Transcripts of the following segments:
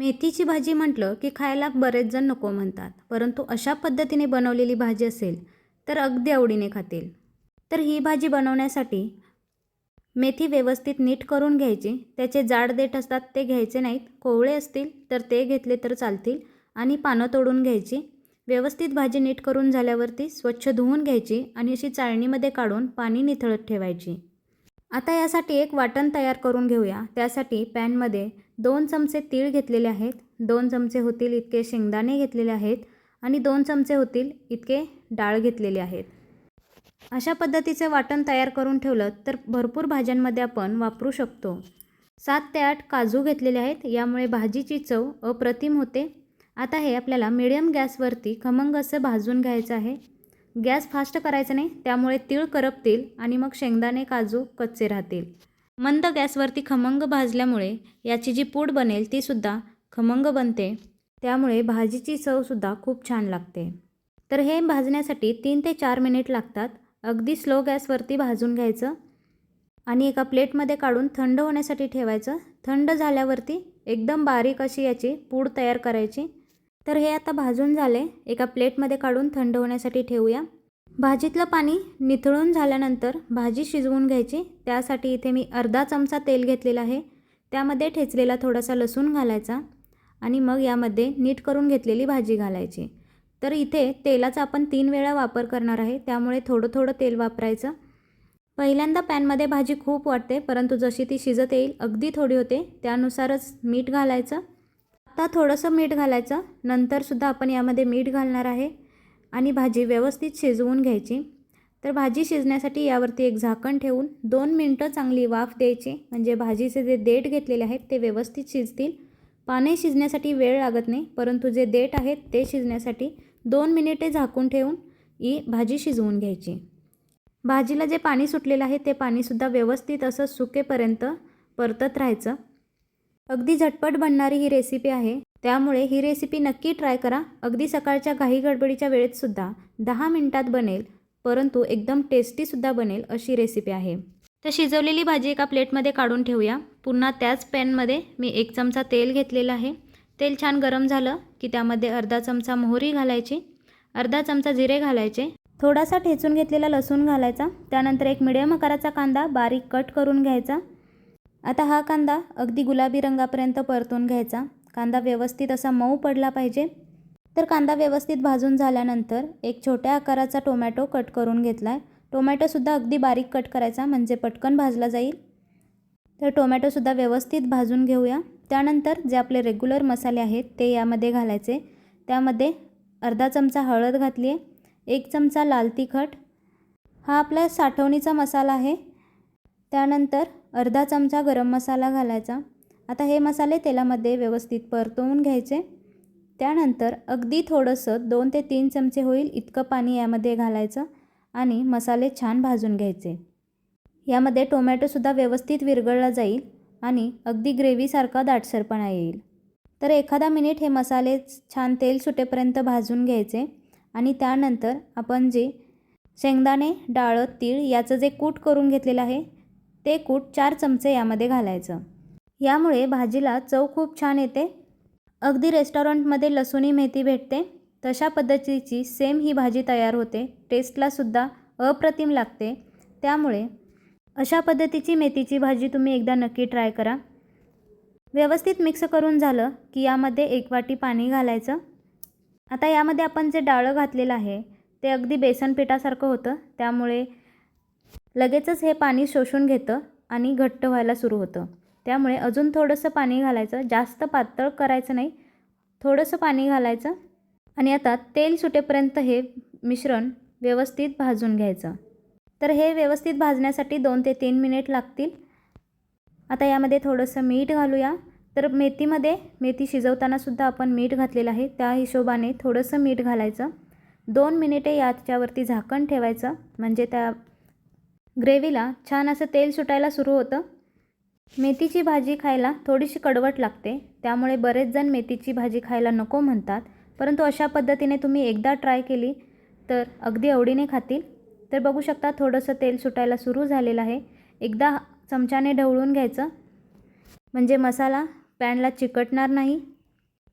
मेथीची भाजी म्हटलं की खायला बरेच जण नको म्हणतात परंतु अशा पद्धतीने बनवलेली भाजी असेल तर अगदी आवडीने खातील. तर ही भाजी बनवण्यासाठी मेथी व्यवस्थित नीट करून घ्यायची त्याचे जाड देठ असतात ते घ्यायचे नाहीत कोवळे असतील तर ते घेतले तर चालतील आणि पानं तोडून घ्यायची. व्यवस्थित भाजी नीट करून झाल्यावरती स्वच्छ धुवून घ्यायची आणि अशी चाळणीमध्ये काढून पाणी निथळत ठेवायची. आता यासाठी एक वाटण तयार करून घेऊया त्यासाठी पॅनमध्ये दोन चमचे तीळ घेतलेले आहेत दोन चमचे होतील इतके शेंगदाणे घेतलेले आहेत आणि दोन चमचे होतील इतके डाळ घेतलेले आहेत. अशा पद्धतीचे वाटण तयार करून ठेवलं तर भरपूर भाज्यांमध्ये आपण वापरू शकतो. सात ते आठ काजू घेतलेले आहेत यामुळे भाजीची चव अप्रतिम होते. आता हे आपल्याला मिडियम गॅसवरती खमंग असं भाजून घ्यायचं आहे. गॅस फास्ट करायचा नाही त्यामुळे तीळ करपतील आणि मग शेंगदाणे काजू कच्चे राहतील. मंद गॅसवरती खमंग भाजल्यामुळे याची जी पूड बनेल तीसुद्धा खमंग बनते. त्यामुळे भाजीची चवसुद्धा खूप छान लागते. तर हे भाजण्यासाठी तीन ते चार मिनिट लागतात. अगदी स्लो गॅसवरती भाजून घ्यायचं. आणि एका प्लेटमध्ये काढून थंड होण्यासाठी ठेवायचं. थंड झाल्यावरती एकदम बारीक अशी याची पूड तयार करायची. तर हे आता भाजून झाले. एका प्लेटमध्ये काढून थंड होण्यासाठी ठेवूया. भाजीतलं पाणी निथळून झाल्यानंतर भाजी शिजवून घ्यायची. त्यासाठी इथे मी अर्धा चमचा तेल घेतलेला आहे. त्यामध्ये ठेचलेला थोडासा लसूण घालायचा आणि मग यामध्ये नीट करून घेतलेली भाजी घालायची. तर इथे तेलाचा आपण तीन वेळा वापर करणार आहे. त्यामुळे थोडं थोडं तेल वापरायचं. पहिल्यांदा पॅनमध्ये भाजी खूप वाटते परंतु जशी ती शिजत येईल अगदी थोडी होते. त्यानुसारच मीठ घालायचं. आता थोडंसं मीठ घालायचं. नंतरसुद्धा आपण यामध्ये मीठ घालणार आहे. आणि भाजी व्यवस्थित शिजवून घ्यायची. तर भाजी शिजण्यासाठी यावरती एक झाकण ठेवून दोन मिनटं चांगली वाफ द्यायची. म्हणजे भाजीचे जे देठ घेतलेले आहेत ते व्यवस्थित शिजतील. पाने शिजण्यासाठी वेळ लागत नाही परंतु जे देठ आहेत ते शिजण्यासाठी दोन मिनिटे झाकून ठेवून ही भाजी शिजवून घ्यायची. भाजीला जे पाणी सुटलेलं आहे ते पाणीसुद्धा व्यवस्थित असं सुकेपर्यंत परतत राहायचं. अगदी झटपट बनणारी ही रेसिपी आहे. त्यामुळे ही रेसिपी नक्की ट्राय करा. अगदी सकाळच्या घाई गडबडीच्या वेळेतसुद्धा दहा मिनिटात बनेल परंतु एकदम टेस्टीसुद्धा बनेल अशी रेसिपी आहे. तर शिजवलेली भाजी एका प्लेटमध्ये काढून ठेवूया. पुन्हा त्याच पॅनमध्ये मी एक चमचा तेल घेतलेलं आहे. तेल छान गरम झालं की त्यामध्ये अर्धा चमचा मोहरी घालायची अर्धा चमचा जिरे घालायचे थोडासा ठेचून घेतलेला लसूण घालायचा त्यानंतर एक मिडियम आकाराचा कांदा बारीक कट करून घ्यायचा. आता हा कांदा अगदी गुलाबी रंगापर्यंत परतून घ्यायचा. कांदा व्यवस्थित असा मऊ पडला पाहिजे. तर कांदा व्यवस्थित भाजून झाल्यानंतर एक छोट्या आकाराचा टोमॅटो कट करून घेतला आहे टोमॅटोसुद्धा अगदी बारीक कट करायचा म्हणजे पटकन भाजला जाईल. तर टोमॅटोसुद्धा व्यवस्थित भाजून घेऊया. त्यानंतर जे आपले रेग्युलर मसाले आहेत ते यामध्ये घालायचे. त्यामध्ये अर्धा चमचा हळद घातली आहे एक चमचा लाल तिखट. हा आपला साठवणीचा मसाला आहे. त्यानंतर अर्धा चमचा गरम मसाला घालायचा. आता हे मसाले तेलामध्ये व्यवस्थित परतवून घ्यायचे. त्यानंतर अगदी थोडंसं दोन ते तीन चमचे होईल इतकं पाणी यामध्ये घालायचं आणि मसाले छान भाजून घ्यायचे. यामध्ये टोमॅटोसुद्धा व्यवस्थित विरघळला जाईल आणि अगदी ग्रेव्हीसारखा दाटसरपणा येईल. तर एखादा मिनिट हे मसाले छान तेल सुटेपर्यंत भाजून घ्यायचे आणि त्यानंतर आपण जे शेंगदाणे डाळं तीळ याचं जे कूट करून घेतलेलं आहे ते कूट चार चमचे यामध्ये घालायचं. यामुळे भाजीला चव खूप छान येते. अगदी रेस्टॉरंटमध्ये लसूणी मेथी भेटते. तशा पद्धतीची सेम ही भाजी तयार होते. टेस्टलासुद्धा अप्रतिम लागते. त्यामुळे अशा पद्धतीची मेथीची भाजी तुम्ही एकदा नक्की ट्राय करा. व्यवस्थित मिक्स करून झालं की यामध्ये एक वाटी पाणी घालायचं. आता यामध्ये आपण जे डाळं घातलेलं आहे ते अगदी बेसन पिठासारखं होतं. त्यामुळे लगेचच हे पाणी शोषून घेतं आणि घट्ट व्हायला सुरू होतं. त्यामुळे अजून थोडंसं पाणी घालायचं. जास्त पातळ करायचं नाही. थोडंसं पाणी घालायचं. आणि आता तेल सुटेपर्यंत हे मिश्रण व्यवस्थित भाजून घ्यायचं. तर हे व्यवस्थित भाजण्यासाठी दोन ते तीन मिनिट लागतील. आता यामध्ये थोडंसं मीठ घालूया. तर मेथीमध्ये मेथी शिजवतानासुद्धा आपण मीठ घातलेलं आहे. त्या हिशोबाने थोडंसं मीठ घालायचं. दोन मिनिटे याच्यावरती झाकण ठेवायचं. म्हणजे त्या ग्रेव्हीला छान असं तेल सुटायला सुरू होतं. मेथीची भाजी खायला थोडीशी कडवट लागते त्यामुळे बरेच जण मेथीची भाजी खायला नको म्हणतात. परंतु अशा पद्धतीने तुम्ही एकदा ट्राय केली तर अगदी आवडीने खातील. तर बघू शकता थोडंसं तेल सुटायला सुरू झालेलं आहे. एकदा चमच्याने ढवळून घ्यायचं. म्हणजे मसाला पॅनला चिकटणार नाही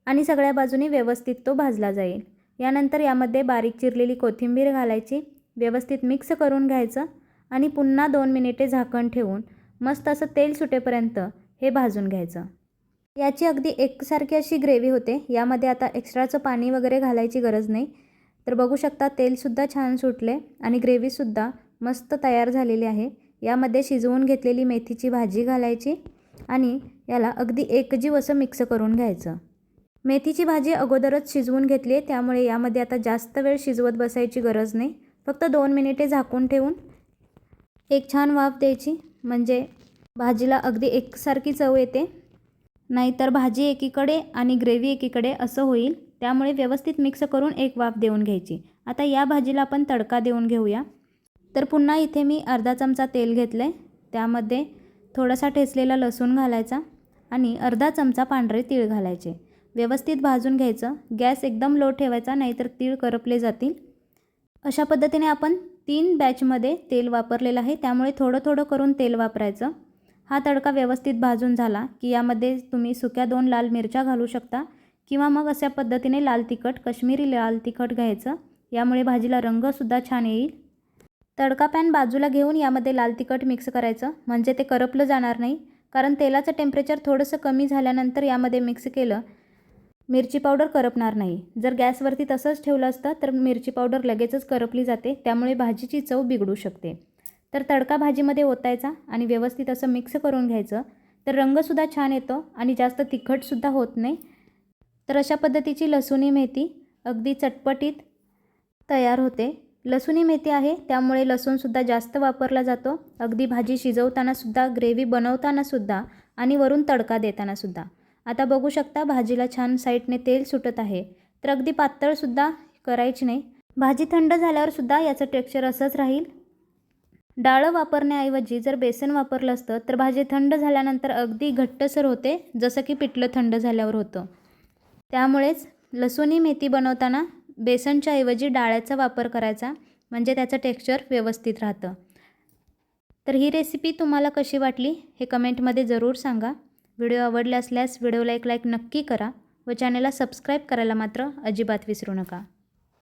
आणि सगळ्या बाजूनी व्यवस्थित तो भाजला जाईल. यानंतर यामध्ये बारीक चिरलेली कोथिंबीर घालायची. व्यवस्थित मिक्स करून घ्यायचं आणि पुन्हा दोन मिनिटे झाकण ठेवून मस्त असं तेल सुटेपर्यंत हे भाजून घ्यायचं. याची अगदी एकसारखी अशी ग्रेव्ही होते. यामध्ये आता एक्स्ट्राचं पाणी वगैरे घालायची गरज नाही. तर बघू शकता तेलसुद्धा छान सुटले आणि ग्रेव्हीसुद्धा मस्त तयार झालेली आहे. यामध्ये शिजवून घेतलेली मेथीची भाजी घालायची आणि याला अगदी एकजीव असं मिक्स करून घ्यायचं. मेथीची भाजी अगोदरच शिजवून घेतली आहे त्यामुळे यामध्ये आता जास्त वेळ शिजवत बसायची गरज नाही. फक्त दोन मिनिटे झाकून ठेवून एक छान वाफ द्यायची. म्हणजे भाजीला अगदी एकसारखी चव येते. नाहीतर भाजी एकीकडे आणि ग्रेव्ही एकीकडे असं होईल. त्यामुळे व्यवस्थित मिक्स करून एक वाफ देऊन घ्यायची. आता या भाजीला आपण तडका देऊन घेऊया. तर पुन्हा इथे मी अर्धा चमचा तेल घेतलं आहे त्यामध्ये थोडासा ठेचलेला लसूण घालायचा आणि अर्धा चमचा पांढरे तीळ घालायचे. व्यवस्थित भाजून घ्यायचं. गॅस एकदम लो ठेवायचा नाहीतर तीळ करपले जातील. अशा पद्धतीने आपण तीन बॅचमध्ये तेल वापरलेलं आहे. त्यामुळे थोडं थोडं करून तेल वापरायचं. हा तडका व्यवस्थित भाजून झाला की यामध्ये तुम्ही सुक्या दोन लाल मिरच्या घालू शकता किंवा मग अशा पद्धतीने लाल तिखट कश्मीरी लाल तिखट घ्यायचं. यामुळे भाजीला रंगसुद्धा छान येईल. तडका पॅन बाजूला घेऊन यामध्ये लाल तिखट मिक्स करायचं. म्हणजे ते करपलं जाणार नाही. कारण तेलाचं टेम्परेचर थोडंसं कमी झाल्यानंतर यामध्ये मिक्स केलं मिरची पावडर करपणार नाही. जर गॅसवरती तसंच ठेवलं असतं तर मिरची पावडर लगेचच करपली जाते. त्यामुळे भाजीची चव बिघडू शकते. तर तडका भाजीमध्ये ओतायचा आणि व्यवस्थित असं मिक्स करून घ्यायचं. तर रंगसुद्धा छान येतो आणि जास्त तिखटसुद्धा होत नाही. तर अशा पद्धतीची लसुणी मेथी अगदी चटपटीत तयार होते. लसुणी मेथी आहे त्यामुळे लसूणसुद्धा जास्त वापरला जातो. अगदी भाजी शिजवतानासुद्धा ग्रेव्ही बनवतानासुद्धा आणि वरून तडका देतानासुद्धा. आता बघू शकता भाजीला छान साईडने तेल सुटत आहे. तर अगदी पातळसुद्धा करायची नाही. भाजी थंड झाल्यावर सुद्धा याचं टेक्स्चर असंच राहील. डाळं वापरण्याऐवजी जर बेसन वापरलं असतं तर भाजी थंड झाल्यानंतर अगदी घट्टसर होते जसं की पिठलं थंड झाल्यावर होतं. त्यामुळेच लसूणी मेथी बनवताना बेसनच्या ऐवजी डाळ्याचा वापर करायचा म्हणजे त्याचं टेक्स्चर व्यवस्थित राहतं. तर ही रेसिपी तुम्हाला कशी वाटली हे कमेंटमध्ये जरूर सांगा. व्हिडिओ आवडला असल्यास व्हिडिओला एक लाईक नक्की करा व चॅनलला सबस्क्राईब करायला मात्र अजिबात विसरू नका.